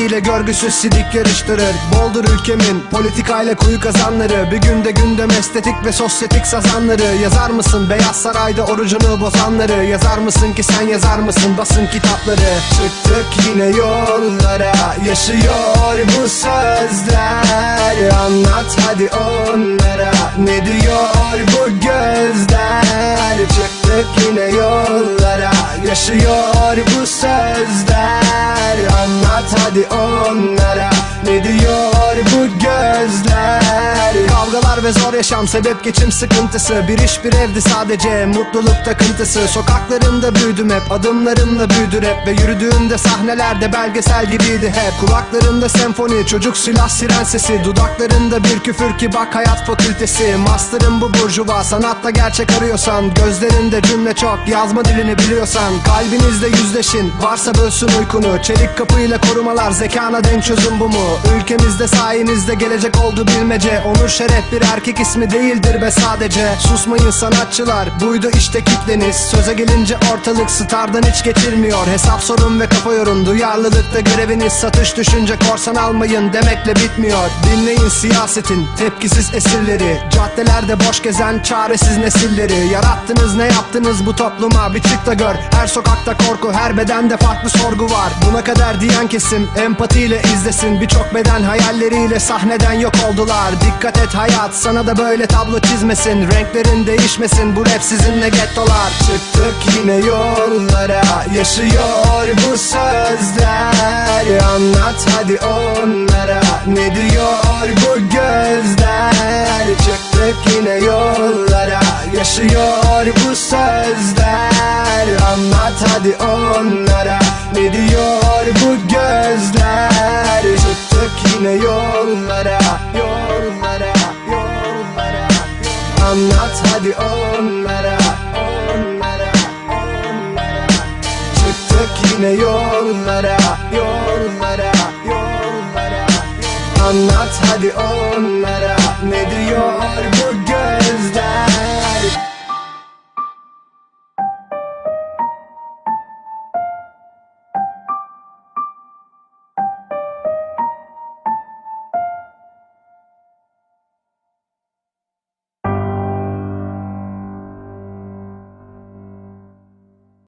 servetiyle görgüsüz sidik yarıştırır. Boldur ülkemin politikayla kuyu kazanları. Bir günde gündem estetik ve sosyetik sazanları. Yazar mısın Beyaz Saray'da orucunu bozanları? Yazar mısın ki sen yazar mısın basın kitapları? Çıktık yine yollara. Yaşıyor bu sözler. Anlat hadi onlara. Ne diyor bu gözler? Çıktık yine yollara. Yaşıyor bu sözler Anlat hadi onlara. Ne diyor bu gözler Ve zor yaşam sebep geçim sıkıntısı. Bir iş bir evdi sadece mutluluk takıntısı. Sokaklarında büyüdüm hep adımlarımla büyüdü rap Ve yürüdüğümde sahnelerde belgesel gibiydi hep. Kulaklarında senfoni çocuk silah siren sesi Dudaklarında bir küfür ki bak hayat fakültesi. Master'ın bu burjuva sanatta gerçek arıyorsan. Gözlerinde cümle çok yazma dilini biliyorsan. Kalbinizle yüzleşin varsa bölsün uykunu. Çelik kapıyla korumalar zekana denk çözüm bu mu? Ülkemizde sayenizde gelecek oldu bilmece. Onur şeref bir erkek ismi değildir be sadece. Susmayın sanatçılar buydu işte kitleniz. Söze gelince ortalık stardan hiç geçirmiyor. Hesap sorun ve kafa yorun duyarlılıkta göreviniz Satış düşünce korsan almayın demekle bitmiyor. Dinleyin siyasetin tepkisiz esirleri. Caddelerde boş gezen çaresiz nesilleri. Yarattınız ne yaptınız bu topluma? Bir çık da gör. Her sokakta korku her bedende farklı sorgu var. Buna kadar diyen kesim empatiyle izlesin. Birçok beden hayalleriyle sahneden yok oldular. Dikkat et hayat sana da böyle tablo çizmesin. Renklerin değişmesin. Bu rap sizinle gettolar. Çıktık yine yollara. Yaşıyor bu sözler. Anlat hadi onlara. Ne diyor bu gözler? Çıktık yine yollara. Yaşıyor bu sözler. Anlat hadi onlara. Ne diyor bu gözler? Çıktık yine yollara. Yollara Anlat hadi onlara onlara onlara. Çıktık yine yollara yollara yollara. Anlat hadi onlara